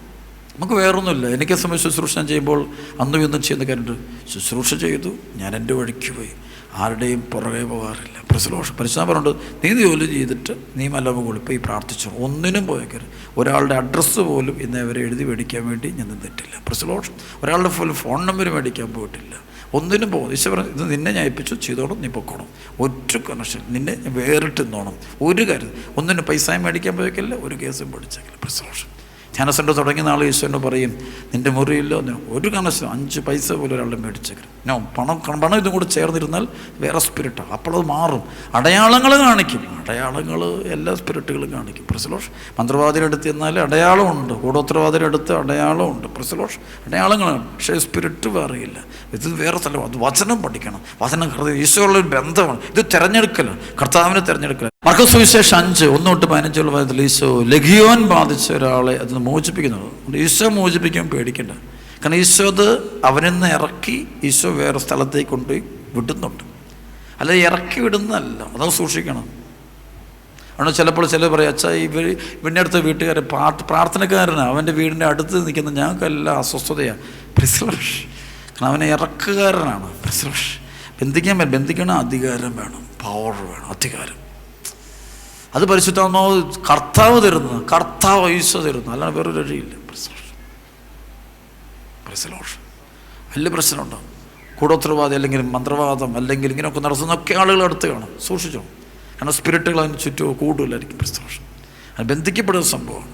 നമുക്ക് വേറൊന്നുമില്ല. എനിക്ക് സമയം ശുശ്രൂഷ ചെയ്യുമ്പോൾ അന്നും ഇന്നും ചെയ്യുന്ന കാര്യമുണ്ട്. ശുശ്രൂഷ ചെയ്തു. ഞാൻ എന്റെ വഴിക്ക് പോയി. ആരുടെയും പുറകെ പോകാറില്ല. പ്രസലോഷം പറഞ്ഞു നീ ജോലി ചെയ്തിട്ട് നീ മല്ലമ്മ പോയി പ്രാർത്ഥിച്ചു? ഒന്നിനും പോയേക്കരുത്. ഒരാളുടെ അഡ്രസ്സ് പോലും ഇന്ന് അവരെ എഴുതി മേടിക്കാൻ വേണ്ടി ഞാൻ നിന്നിട്ടില്ല. പ്രസലോഷം ഒരാളുടെ പോലും ഫോൺ നമ്പർ മേടിക്കാൻ പോയിട്ടില്ല. ഒന്നിനും പോകും ഈശോ പറഞ്ഞു ഇത് നിന്നെ ഞാൻ ഏൽപ്പിച്ചു ചെയ്തോണം നീ പൊക്കോണം ഒറ്റ കണക്ഷൻ നിന്നെ വേറിട്ട് നിന്നോണം. ഒരു കാര്യം ഒന്നിനും പൈസയും മേടിക്കാൻ പോയേക്കില്ല ഒരു കേസും പഠിച്ചേക്കില്ല പ്രസലോഷം ധ്യാന സെന്റർ തുടങ്ങിയ നാളെ ഈശ്വരനോട് പറയും നിന്റെ മുറിയില്ലോ ഒരു കണക്ഷൻ അഞ്ച് പൈസ പോലും ഒരാളുടെ മേടിച്ചേക്കും നോ പണം പണം ഇതും കൂടെ ചേർന്നിരുന്നാൽ വേറെ സ്പിരിറ്റാണ് അപ്പോൾ അത് മാറും. അടയാളങ്ങൾ കാണിക്കും. അടയാളങ്ങൾ എല്ലാ സ്പിരിറ്റുകളും കാണിക്കും. പ്രസലോഷ് മന്ത്രവാദിയുടെ അടുത്ത് ചെന്നാൽ അടയാളമുണ്ട്. കൂടോത്രവാദിയുടെ അടുത്ത് അടയാളമുണ്ട്. പ്രസലോഷ് അടയാളങ്ങളാണ്. പക്ഷേ സ്പിരിറ്റ് വേറെയില്ല. ഇത് വേറെ സ്ഥലം. അത് വചനം പഠിക്കണം. വചനം ഹൃദയം ഈശോയുള്ള ഒരു ബന്ധമാണ്. ഇത് തിരഞ്ഞെടുക്കലാണ്. കർത്താവിനെ തിരഞ്ഞെടുക്കലാണ്. മർക്കസ് സുവിശേഷം അഞ്ച് ഒന്നോട്ട് പതിനഞ്ചുള്ള പതിനത്തിൽ ഈശോ ലഘിയോൻ ബാധിച്ച ഒരാളെ അതിന് മോചിപ്പിക്കുന്നത്. അതുകൊണ്ട് ഈശോ മോചിപ്പിക്കാൻ പേടിക്കണ്ട. കാരണം ഈശോ അത് അവനിൽ നിന്ന് ഇറക്കി ഈശോ വേറെ സ്ഥലത്തേക്ക് കൊണ്ടുപോയി വിടുന്നുണ്ട്. അല്ല ഇറക്കി വിടുന്നതല്ല അത് സൂക്ഷിക്കണം. അതുകൊണ്ട് ചിലപ്പോൾ ചിലർ പറയും അച്ഛാ ഇവർ ഇവന്റെ അടുത്ത വീട്ടുകാരൻ പാർട്ട് പ്രാർത്ഥനക്കാരനാണ് അവന്റെ വീടിന്റെ അടുത്ത് നിൽക്കുന്ന ഞങ്ങൾക്കെല്ലാം അസ്വസ്ഥതയാണ് പ്രിസ്ലഷ് കാരണം അവനെ ഇറക്കുകാരനാണ് പ്രിസ്ലഷ് ബന്ധിക്കാൻ ബന്ധിക്കണം അധികാരം വേണം പവർ വേണം അധികാരം. അത് പരിശുദ്ധാത്മാവ് കർത്താവ് തരുന്നത് കർത്താവ് ഈശോ തരുന്നു. അല്ലാതെ വേറൊരു വഴിയില്ല. വലിയ പ്രശ്നമുണ്ടാകും കൂടോത്രവാദം അല്ലെങ്കിൽ മന്ത്രവാദം അല്ലെങ്കിൽ ഇങ്ങനെയൊക്കെ നടത്തുന്നൊക്കെ ആളുകൾ അടുത്ത് കാണും. സൂക്ഷിച്ചോ. കാരണം സ്പിരിറ്റുകൾ അതിന് ചുറ്റുമോ കൂടുതലായിരിക്കും പ്രസ്തോഷം അത് ബന്ധിക്കപ്പെടുന്ന സംഭവമാണ്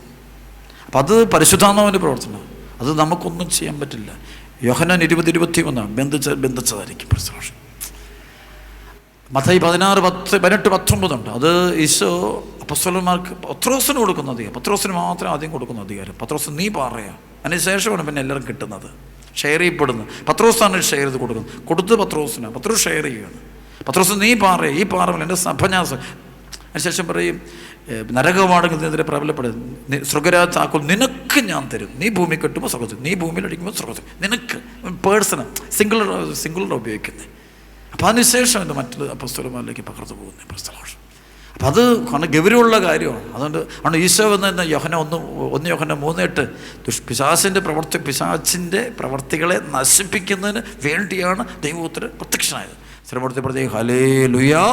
അപ്പം അത് പരിശുദ്ധാത്മാവിന്റെ പ്രവർത്തനം. അത് നമുക്കൊന്നും ചെയ്യാൻ പറ്റില്ല. യോഹനാൻ ഇരുപത് ഇരുപത്തി ഒന്നാണ് ബന്ധിച്ച ബന്ധിച്ചതായിരിക്കും പ്രസലോഷൻ മത്തായി പതിനാറ് പത്ത് പതിനെട്ട് പത്തൊമ്പതുണ്ട് അത് ഈശോ അപ്പസ്വലന്മാർക്ക് പത്രോസിന് കൊടുക്കുന്ന അധികാരം. പത്രോസിന് മാത്രം ആദ്യം കൊടുക്കുന്ന അധികാരം. പത്രോസ് നീ പറയുക അതിനുശേഷമാണ് പിന്നെ എല്ലാവരും കിട്ടുന്നത്. ഷെയർ ചെയ്യപ്പെടുന്നത് പത്രോസാണ് ഷെയർ ചെയ്ത് കൊടുക്കുന്നത്. കൊടുത്ത് പത്രോസിനാണ് പത്രോസ് ഷെയർ ചെയ്യുകയാണ്. പത്രോസ് നീ പാറ ഈ പാറമല്ല എന്റെ സഭ ഞാൻ അതിനുശേഷം പറയും നരകമാണെന്നതിനെതിരെ പ്രബലപ്പെടും. സ്വർഗരാജ് താക്കോൽ നിനക്ക് ഞാൻ തരും. നീ ഭൂമി കെട്ടുമ്പോൾ സ്വർഗത്തിൽ നീ ഭൂമിയിൽ അടിക്കുമ്പോൾ സ്വർഗത്തിൽ നിനക്ക് പേഴ്സണൽ സിംഗിൾ സിംഗിളർ ഉപയോഗിക്കുന്നത് അപ്പോൾ അതിനുശേഷം ഇത് മറ്റുള്ള അപ്പസ്തോലന്മാരിലേക്ക് പകർന്നു പോകുന്നു പ്രസ്തലോഷം അപ്പം അത് കാരണം ഗൗരവമുള്ള കാര്യമാണ്. അതുകൊണ്ട് അതുകൊണ്ട് ഈശോ എന്ന യോഹന ഒന്ന് ഒന്ന് യോഹന മൂന്നെട്ട് ദുഷ് പിശാസിന്റെ പ്രവർത്തി പിശാച്ചിന്റെ പ്രവർത്തികളെ നശിപ്പിക്കുന്നതിന് വേണ്ടിയാണ് ദൈവത്തിന് പ്രത്യക്ഷനായത്. ശ്രമത്തെ പ്രത്യേകം ഹലേ ലുയാ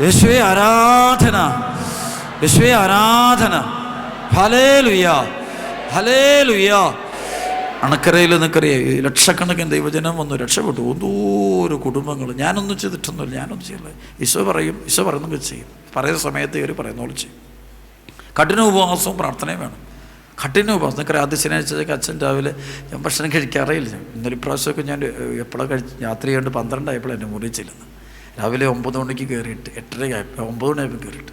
യേശുവെ ആരാധന. യേശുവെ ആരാധന. ഹലേ ലുയാ ഹലേ ലുയാ അണക്കരയിൽ നിനക്കറിയാം ലക്ഷക്കണക്കിന് ദൈവജനം വന്നു രക്ഷപ്പെട്ടു. എന്തോരോ കുടുംബങ്ങൾ ഞാനൊന്നും ചെയ്തിട്ടൊന്നുമില്ല. ഞാനൊന്നും ചെയ്യില്ല. ഈശോ പറയും ഈശോ പറയുന്നത് ചെയ്യും. പറയുന്ന സമയത്ത് ഇവർ പറയുന്ന പോലെ ചെയ്യും. കഠിന ഉപവാസവും പ്രാർത്ഥനയും വേണം. കഠിന ഉപവാസം. നിനക്കറിയാം ആദ്യ ശനിയാഴ്ചയൊക്കെ അച്ഛൻ രാവിലെ ഞാൻ ഭക്ഷണം കഴിക്കാറില്ല ഇന്നൊരു പ്രാവശ്യമൊക്കെ ഞാൻ എപ്പോഴാണ് കഴിച്ച് രാത്രി കണ്ട് പന്ത്രണ്ടായപ്പോൾ എന്റെ മുറിയിൽ ചെല്ലുന്നത്. രാവിലെ ഒമ്പത് മണിക്ക് കയറിയിട്ട് എട്ടരയായപ്പോൾ ഒമ്പത് മണിയായപ്പോൾ കയറിയിട്ട്.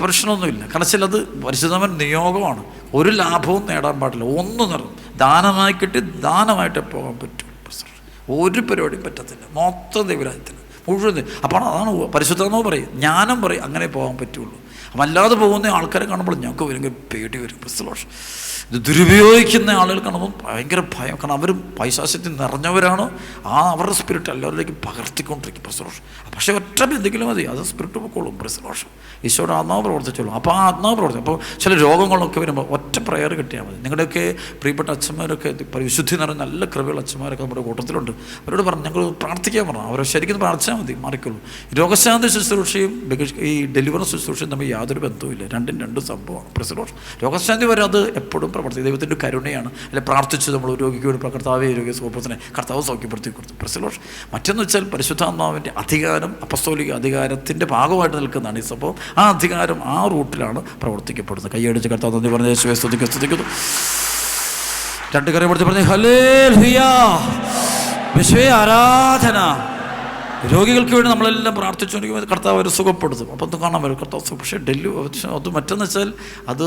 പ്രശ്നമൊന്നുമില്ല. കാരണം ചിലത് പരിശുദ്ധമൻ നിയോഗമാണ്. ഒരു ലാഭവും നേടാൻ പാടില്ല. ഒന്നും നിറം ദാനമായി കിട്ടി ദാനമായിട്ട് പോകാൻ പറ്റും. ഒരു പരിപാടിയും പറ്റത്തില്ല മൊത്തം ദൈവരാജ്യത്തിന് മുഴുവൻ. അപ്പോൾ അതാണ് പരിശുദ്ധമെന്നോ പറയും ജ്ഞാനം പറയും അങ്ങനെ പോകാൻ പറ്റുള്ളൂ അല്ലാതെ പോകുന്ന ആൾക്കാരെ കാണുമ്പോൾ ഞങ്ങൾക്ക് ഭയങ്കര പേടി വരും. പ്രശ്നദോഷം ഇത് ദുരുപയോഗിക്കുന്ന ആളുകൾ കാണുമ്പോൾ ഭയങ്കര ഭയം. കാരണം അവർ പൈശാസ്യത്തിൽ നിറഞ്ഞവരാണ്. ആ അവരുടെ സ്പിരിറ്റ് എല്ലാവരിലേക്ക് പകർത്തിക്കൊണ്ടിരിക്കും പ്രസലോഷം പക്ഷേ ഒറ്റ എന്തെങ്കിലും മതി. അത് സ്പിരിറ്റ് പൊക്കോളും പ്രസലോഷം ഈശോയുടെ ആത്മാവ് പ്രവർത്തിച്ചോളും അപ്പോൾ ആ ആത്മാവ് പ്രവർത്തിക്കും അപ്പോൾ ചില രോഗങ്ങളൊക്കെ വരുമ്പോൾ ഒറ്റ പ്രയർ കിട്ടിയാൽ മതി. നിങ്ങളുടെയൊക്കെ പ്രിയപ്പെട്ട അച്ഛന്മാരൊക്കെ വിശുദ്ധി നിറഞ്ഞ നല്ല കൃപയുള്ള അച്ഛന്മാരൊക്കെ നമ്മുടെ കൂട്ടത്തിലുണ്ട്. അവരോട് പറഞ്ഞു ഞങ്ങൾ പ്രാർത്ഥിക്കാൻ പറഞ്ഞു. അവരെ ശരിക്കും പ്രാർത്ഥിച്ചാൽ മതി. മാറിക്കുള്ളൂ. രോഗശാന്തി ശുശ്രൂഷയും ഈ ഡെലിവറി ശുശ്രൂഷയും തമ്മിൽ യാതൊരു ബന്ധവുമില്ല. രണ്ടും രണ്ടും സംഭവമാണ് പ്രസിഡോഷൻ രോഗശാന്തി വരെ അത് എപ്പോഴും പ്രവർത്തി ദൈവത്തിന്റെ കരുണയാണ്. അല്ലെ പ്രാർത്ഥിച്ച് നമ്മൾ രോഗിക്ക് വേണ്ടി കർത്താവെ രോഗി സുഖപ്രസനെ കർത്താവ് സൗഖ്യപ്പെടുത്തി കൊടുത്തു. പ്രസിഡോഷൻ മറ്റൊന്ന് വെച്ചാൽ പരിശുദ്ധാത്മാവിന്റെ അധികാരം അപ്പസ്തോലിക അധികാരത്തിന്റെ ഭാഗമായിട്ട് നിൽക്കുന്നതാണ് ഈ സംഭവം. ആ അധികാരം ആ റൂട്ടിലാണ് പ്രവർത്തിക്കപ്പെടുന്നത്. കൈയടിച്ച് കർത്താവ് നന്ദി പറഞ്ഞ യേശുവെ സ്തുതിക്കുക സ്തുതിക്കുന്നു. രണ്ട് കറി പിടിച്ച് പറഞ്ഞ് ഹലേ വിശ്വേ ആരാധന. രോഗികൾക്ക് വേണ്ടി നമ്മളെല്ലാം പ്രാർത്ഥിച്ചുകൊണ്ടിരിക്കുമ്പോൾ കർത്താവ് അവർ സുഖപ്പെടുത്തും. അപ്പം അത് കാണാൻ വരും. കർത്താവ് പക്ഷേ ഡെല്ലി അത് മറ്റെന്ന് വെച്ചാൽ അത്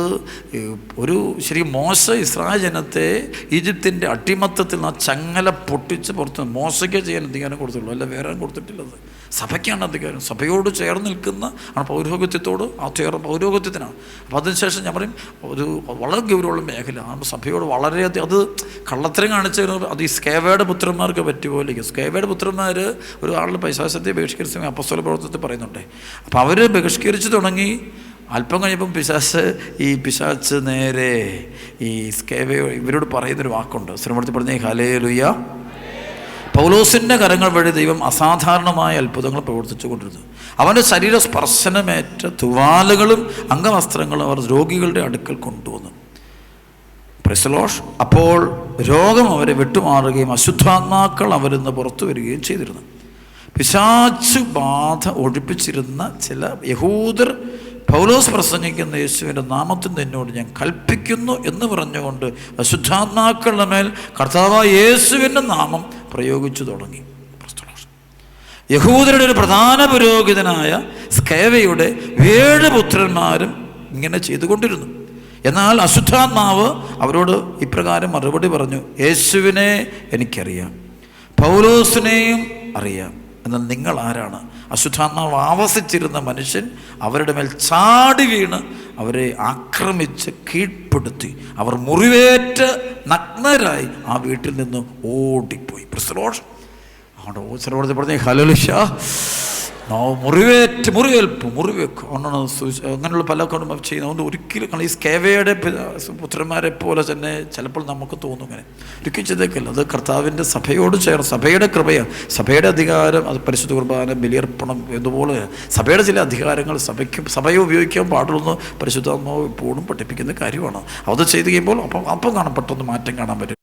ഒരു ശരി മോശ ഇസ്രായേൽ ജനത്തെ ഈജിപ്തിന്റെ അട്ടിമത്തത്തിൽ നിന്ന് ആ ചങ്ങല പൊട്ടിച്ച് പുറത്ത് മോശയ്ക്ക് ചെയ്യാൻ അധികാരം കൊടുത്തുള്ളൂ അല്ല വേറെ കൊടുത്തിട്ടില്ലത്. സഭയ്ക്കാണ് അധികാരം. സഭയോട് ചേർന്ന് നിൽക്കുന്ന ആണ് പൗരോഗത്യത്തോട് ആ ചേർ പൗരോഗത്യത്തിനാണ് അപ്പോൾ അതിനുശേഷം ഞാൻ പറയും ഒരു വളരെ ഗൗരവമുള്ള മേഖല. ആ സഭയോട് വളരെയധികം അത് കള്ളത്തരം കാണിച്ച അത് ഈ സ്കേവയുടെ പുത്രന്മാർക്ക് പറ്റിയ പോലെ സ്കേവയുടെ പുത്രന്മാർ ഒരു ആളുടെ പൈശാസത്തെ ബഹിഷ്കരിച്ച സമയം അപ്പസ്തോല പ്രവർത്തനത്തിൽ പറയുന്നുണ്ട്. അപ്പോൾ അവർ ബഹിഷ്കരിച്ച് തുടങ്ങി. അല്പം കഴിഞ്ഞപ്പം പിശാച്ച് ഈ പിശാച്ച് നേരെ ഈ സ്കേവയോ ഇവരോട് പറയുന്നൊരു വാക്കുണ്ട്. ശ്രമത്തിൽ പറഞ്ഞ ഹലേ ലുയ്യ പൗലോസിന്റെ കരങ്ങൾ വഴി ദൈവം അസാധാരണമായ അത്ഭുതങ്ങൾ പ്രവർത്തിച്ചു കൊണ്ടിരുന്നു അവന്റെ ശരീര സ്പർശനമേറ്റ തുവാലുകളും അംഗവസ്ത്രങ്ങളും അവർ രോഗികളുടെ അടുക്കൽ കൊണ്ടുവന്നു. പ്രസലോഷ് അപ്പോൾ രോഗം അവരെ വിട്ടുമാറുകയും അശുദ്ധാത്മാക്കൾ അവരിൽ നിന്ന് പുറത്തു വരികയും ചെയ്തിരുന്നു. പിശാച്ചു ബാധ ഒഴിപ്പിച്ചിരുന്ന ചില യഹൂദർ പൗലോസ് പ്രസംഗിക്കുന്ന യേശുവിന്റെ നാമത്തിൽ നിന്നോട് ഞാൻ കൽപ്പിക്കുന്നു എന്ന് പറഞ്ഞുകൊണ്ട് അശുദ്ധാത്മാക്കളുടെ മേൽ കർത്താവായ യേശുവിന്റെ നാമം പ്രയോഗിച്ചു തുടങ്ങി. യഹൂദരുടെ ഒരു പ്രധാന പുരോഹിതനായ സ്കേവയുടെ ഏഴ് പുത്രന്മാരും ഇങ്ങനെ ചെയ്തുകൊണ്ടിരുന്നു. എന്നാൽ അശുദ്ധാത്മാവ് അവരോട് ഇപ്രകാരം മറുപടി പറഞ്ഞു യേശുവിനെ എനിക്കറിയാം പൗലോസിനെയും അറിയാം. എന്നാൽ നിങ്ങൾ ആരാണ് അശുദ്ധാത്മാവ് ആവസിച്ചിരുന്ന മനുഷ്യൻ അവരുടെ മേൽ ചാടി വീണ് അവരെ ആക്രമിച്ച് കീഴ്പ്പെടുത്തി. അവർ മുറിവേറ്റ് നഗ്നരായി ആ വീട്ടിൽ നിന്ന് ഓടിപ്പോയി. പ്രസലോഷ് അവിടെ ഓച്ചറോടത്ത് പറഞ്ഞ മുറിവേറ്റ് മുറിവേൽപ്പ് മുറിവേക്കും. ഒന്നാണ് അങ്ങനെയുള്ള പല കുടുംബം ചെയ്യുന്നത്. അതുകൊണ്ട് ഒരിക്കലും ഈ സ്കേവയുടെ പുത്രന്മാരെ പോലെ തന്നെ ചിലപ്പോൾ നമുക്ക് തോന്നും ഇങ്ങനെ. ഒരിക്കലും ചെയ്തേക്കില്ല അത് കർത്താവിന്റെ സഭയോട് ചേർന്ന് സഭയുടെ കൃപയാണ്. സഭയുടെ അധികാരം അത് പരിശുദ്ധ കുർബാന ബലിയർപ്പണം ഇതുപോലെ സഭയുടെ ചില അധികാരങ്ങൾ സഭയ്ക്ക് സഭയെ ഉപയോഗിക്കാൻ പാടുള്ളൂ പരിശുദ്ധാത്മാവ് എപ്പോഴും പഠിപ്പിക്കുന്ന കാര്യമാണ്. അത് ചെയ്ത് കഴിയുമ്പോൾ അപ്പം അപ്പം കാണാൻ പെട്ടെന്ന് മാറ്റം കാണാൻ പറ്റും.